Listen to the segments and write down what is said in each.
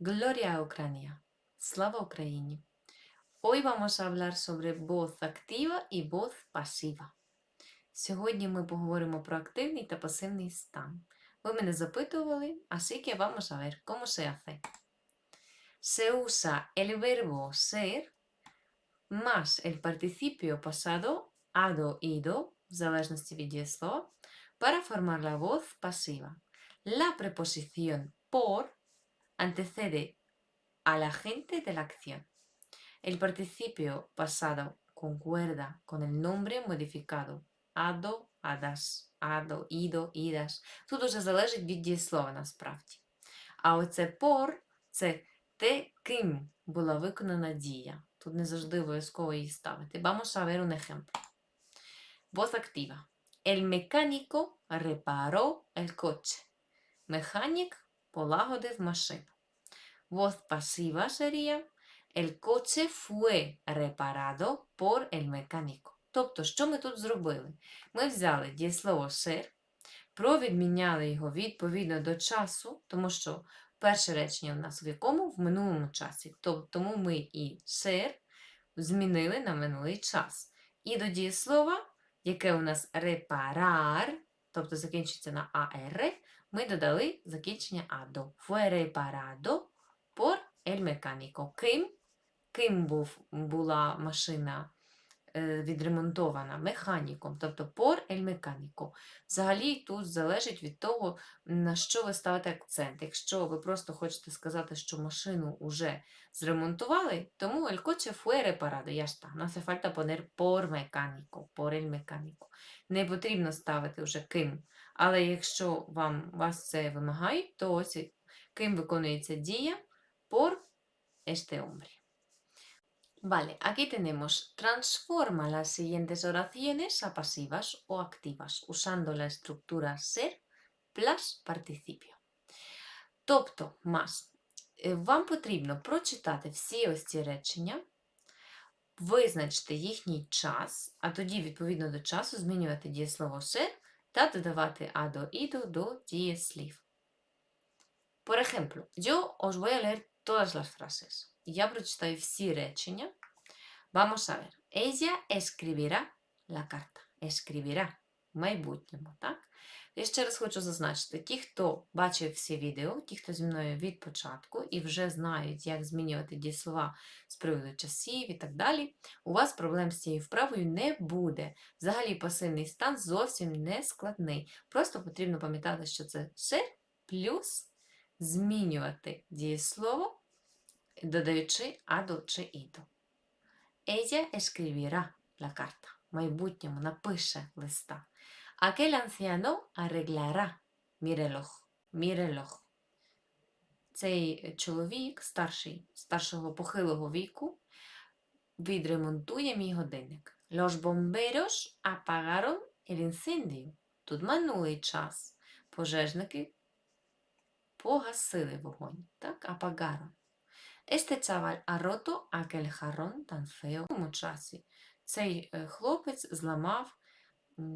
Gloria a Ucrania. Слава Україні. Hoy vamos a hablar sobre voz activa і voz pasiva. Сьогодні ми поговоримо про активний та пасивний стан. Ви мене запитували, así que vamos a ver cómo se hace. Se usa el verbo ser más el participio pasado, ado, ido, в залежності від дієслова, para formar la voz pasiva. La preposición por antecede a la gente de la acción. El participio pasado concuerda con el nombre modificado ado, adas, адо, ідо, ідаш. Тут уже залежить від дієслова насправді. А оце пор це те, ким була виконана дія. Тут не завжди обов'язково її ставити. Vamos a ver un ejemplo. Voz activa. El mecánico reparó el coche. Механік полагодив машину. Voz pasiva sería El coche fue reparado por el mecánico. Тобто, що ми тут зробили? Ми взяли дієслово ser, провідміняли його відповідно до часу, тому що перше речення у нас в якому? В минулому часі. Тому ми і ser змінили на минулий час. І до дієслова, яке у нас reparar, тобто закінчиться на AR, ми додали закінчення ado. Fue reparado por el mecánico. Ким? Ким був, була машина е, відремонтована? Механіком, тобто por el mecánico. Взагалі тут залежить від того, на що ви ставите акцент. Якщо ви просто хочете сказати, що машину вже зремонтували, тому el coche fue reparado, ya está. No hace falta por mecánico, por el mecánico. Не потрібно ставити вже ким. Але якщо вам вас це вимагають, то ось ким виконується дія por este hombre. Vale, aquí tenemos transforma las siguientes oraciones a pasivas o activas usando la estructura ser plus participio. Тобто, más, е, вам потрібно прочитати всі ось ці речення, визначити їхній час, а тоді, відповідно до часу, змінювати дієслово ser та додавати адо іду до дієслів. Por ejemplo, yo os voy a leer todas las frases. Я прочитаю всі речення. Vamos a ver. Ella escribirá la carta. Escribirá. В майбутньому, так? Я ще раз хочу зазначити, ті, хто бачив всі відео, ті, хто зі мною від початку і вже знають, як змінювати дієслова з приводу часів і так далі, у вас проблем з цією вправою не буде. Взагалі пасивний стан зовсім не складний. Просто потрібно пам'ятати, що це «се» плюс змінювати дієслово, додаючи адо чи ідо. Ella escribirá la carta. В майбутньому напише листа. Aquel anciano arreglará mi reloj. Mi reloj. Цей чоловік, старший, старшого похилого віку, відремонтує мій годинник. Los bomberos apagaron el incendio. Тут минулий час. Пожежники погасили вогонь. Так, apagaron. Este chaval ha roto aquel jarrón tan feo. Часі цей е, хлопець зламав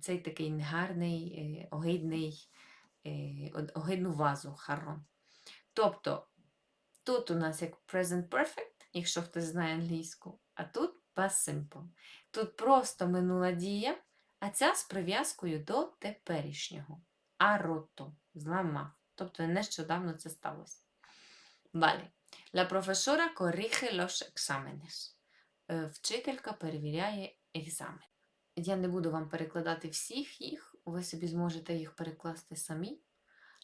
цей такий негарний, е, огидний, е, огидну вазу харон. Тобто тут у нас як present perfect, якщо хтось знає англійську, а тут past simple. Тут просто минула дія, а ця з прив'язкою до теперішнього. А рото зламав. Тобто нещодавно це сталося. Vale. La profesora corrige los exámenes. Е, Вчителька перевіряє екзамен. Я не буду вам перекладати всіх їх, ви собі зможете їх перекласти самі.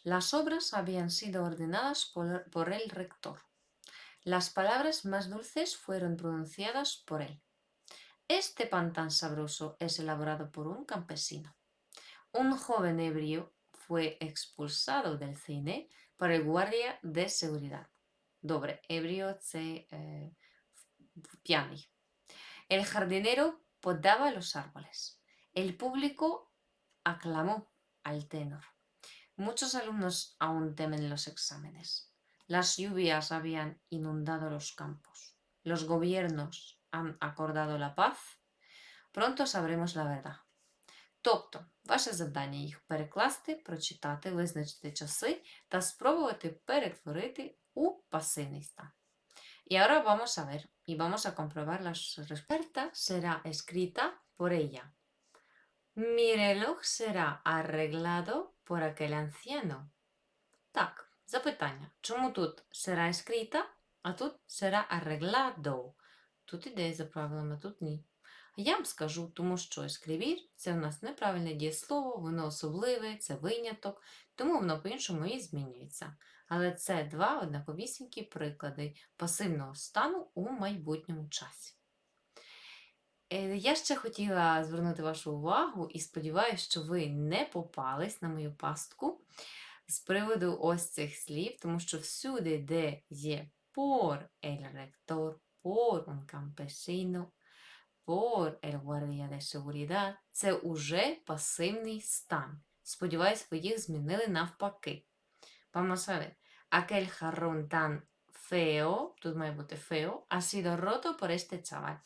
Las obras habían sido ordenadas por, por el rector. Las palabras más dulces fueron pronunciadas por él. Este pan tan sabroso es elaborado por un campesino. Un joven ebrio fue expulsado del cine por el guardia de seguridad. Добре, ebrio – це е, п'яний. El jardinero podaba los árboles. El público aclamó al tenor. Muchos alumnos aún temen los exámenes. Las lluvias habían inundado los campos. Los gobiernos han acordado la paz. Pronto sabremos la verdad. Тобто, ваше завдання їх перекласти, прочитати, визначити часи та спробувати перетворити у пасивний стан. Y ahora vamos a ver y vamos a comprobar las respuestas. Será escrita por ella. Mi reloj será arreglado por aquel anciano. Так, запитання. Чому тут será escrita, а тут será arreglado? Тут іде за правилами, тут ні. Я вам скажу, тому що ескривір це у нас неправильне дієслово, воно особливе, це виняток, тому воно по-іншому і змінюється. Але це два однаковісінькі приклади пасивного стану у майбутньому часі. Е, Я ще хотіла звернути вашу увагу і сподіваюся, що ви не попались на мою пастку з приводу ось цих слів, тому що всюди, де є por el rector, por un campesino, por el guardia de seguridad, це уже пасивний стан. Сподіваюсь, ви їх змінили навпаки. Vamos a ver. Aquel jarrón tan feo, тут має бути feo, ha sido roto por este chaval.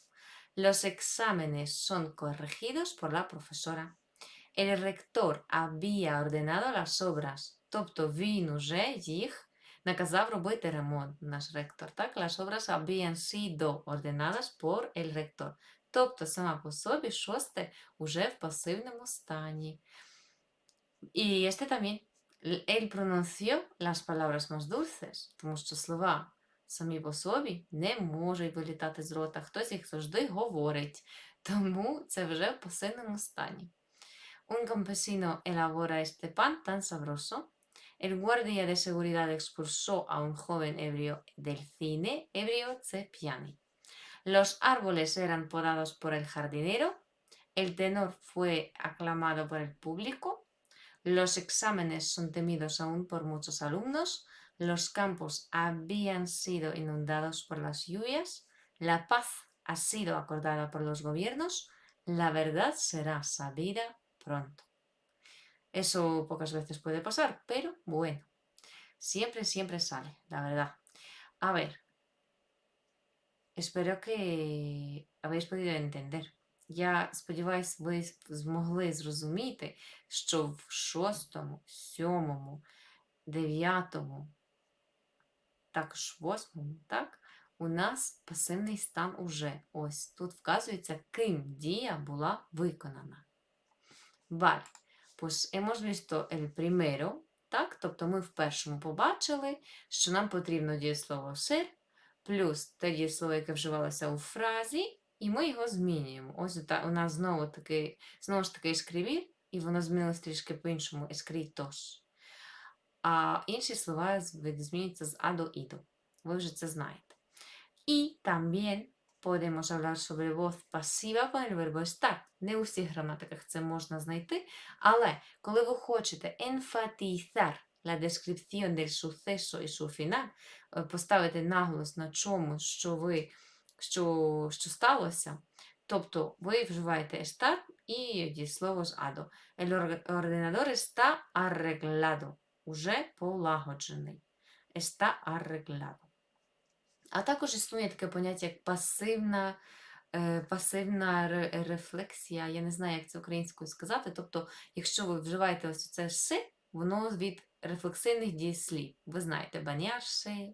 Los exámenes son corregidos por la profesora. El rector había ordenado las obras, тобто він уже їх наказав робити ремонт, наш ректор. Так? Las obras habían sido ordenadas por el rector. Тобто сама по собі шосте уже в пасивному стані. Y este también. Él pronunció las palabras más dulces, тому що слова самі по собі не можуть вилітати з рота. Хтось їх завжди говорить. Тому це вже в пасивному стані. Un campesino elabora este pan tan sabroso. El guardia de seguridad expulsó a un joven ebrio del cine. Ebrio це п'яний. Los árboles eran podados por el jardinero. El tenor fue aclamado por el público. Los exámenes son temidos aún por muchos alumnos. Los campos habían sido inundados por las lluvias. La paz ha sido acordada por los gobiernos. La verdad será sabida pronto. Eso pocas veces puede pasar, pero bueno, siempre, siempre sale, la verdad. A ver, espero que habéis podido entender. Я сподіваюся, ви змогли зрозуміти, що в шостому, сьомому, дев'ятому, також восьмому, так, у нас пасивний стан уже. Ось тут вказується, ким дія була виконана. Vale, pues hemos visto el primero, так, тобто ми в першому побачили, що нам потрібно дієслово ser, плюс те дієслово, яке вживалося у фразі, і ми його змінюємо. Ось у нас знову таки, знову ж таки ескривір, і воно змінилось трішки по-іншому escritos. А інші слова змінюються з а до іду. Ви вже це знаєте. І también podemos hablar sobre voz pasiva con el verbo estar. Не у всіх граматиках це можна знайти, але коли ви хочете enfatizar la descripción del suceso y su final, поставити наголос на чомусь, що ви що, що сталося, тобто ви вживаєте estar і дієслово з адо. El ordenador está arreglado, уже полагоджений. Está arreglado. А також існує таке поняття як пасивна, е, пасивна рефлексія. Я не знаю, як це українською сказати. Тобто, якщо ви вживаєте ось це «се», воно від рефлексивних дієслів. Ви знаєте, банярше,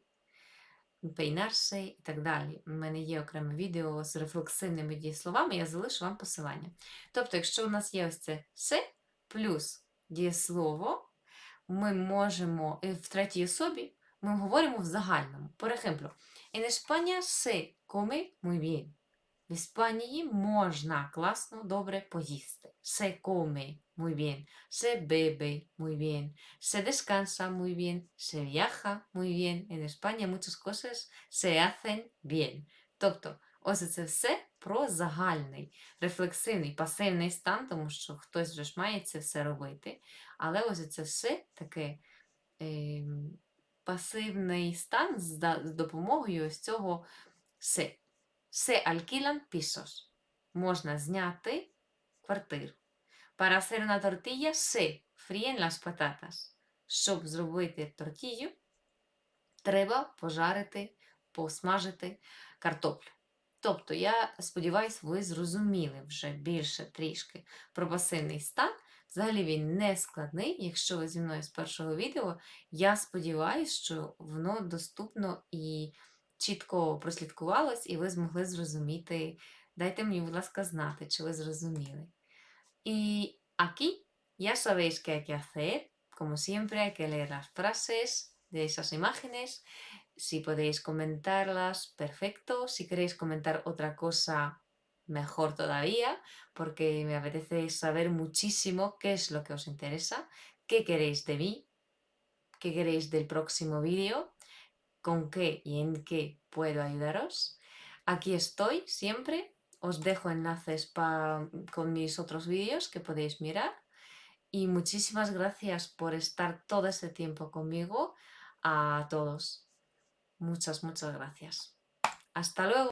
пейнарше і так далі. У мене є окреме відео з рефлексивними дієсловами, я залишу вам посилання. Тобто, якщо у нас є ось це «се» плюс дієслово, ми можемо в третій особі ми говоримо в загальному. Por ejemplo, en España se come muy. В Іспанії можна класно, добре поїсти. Se come muy bien. Se bebe muy bien. Se descansa muy bien. Se viaja muy bien. En España muchas cosas se hacen bien. Тобто, ось це все про загальний, рефлексивний, пасивний стан, тому що хтось вже ж має це все робити. Але ось це все таке ем, пасивний стан з допомогою ось цього се. Se alquilan pisos. Можна зняти квартиру. Para hacer una tortilla se fríen las patatas. Щоб зробити тортію, треба пожарити, посмажити картоплю. Тобто, я сподіваюся, ви зрозуміли вже більше трішки про пасивний стан. Взагалі він не складний. Якщо ви зі мною з першого відео, я сподіваюся, що воно доступно і чітко прослідкувалось, і ви змогли зрозуміти. Дайте мені, будь ласка, знати, чи ви зрозуміли. Y aquí ya sabéis qué hay que hacer. Como siempre, hay que leer las frases de esas imágenes. Si podéis comentarlas, perfecto. Si queréis comentar otra cosa, mejor todavía, porque me apetece saber muchísimo qué es lo que os interesa, qué queréis de mí, qué queréis del próximo vídeo, con qué y en qué puedo ayudaros. Aquí estoy siempre. Os dejo enlaces con mis otros vídeos que podéis mirar. Y muchísimas gracias por estar todo este tiempo conmigo. A todos. Muchas, muchas gracias. Hasta luego.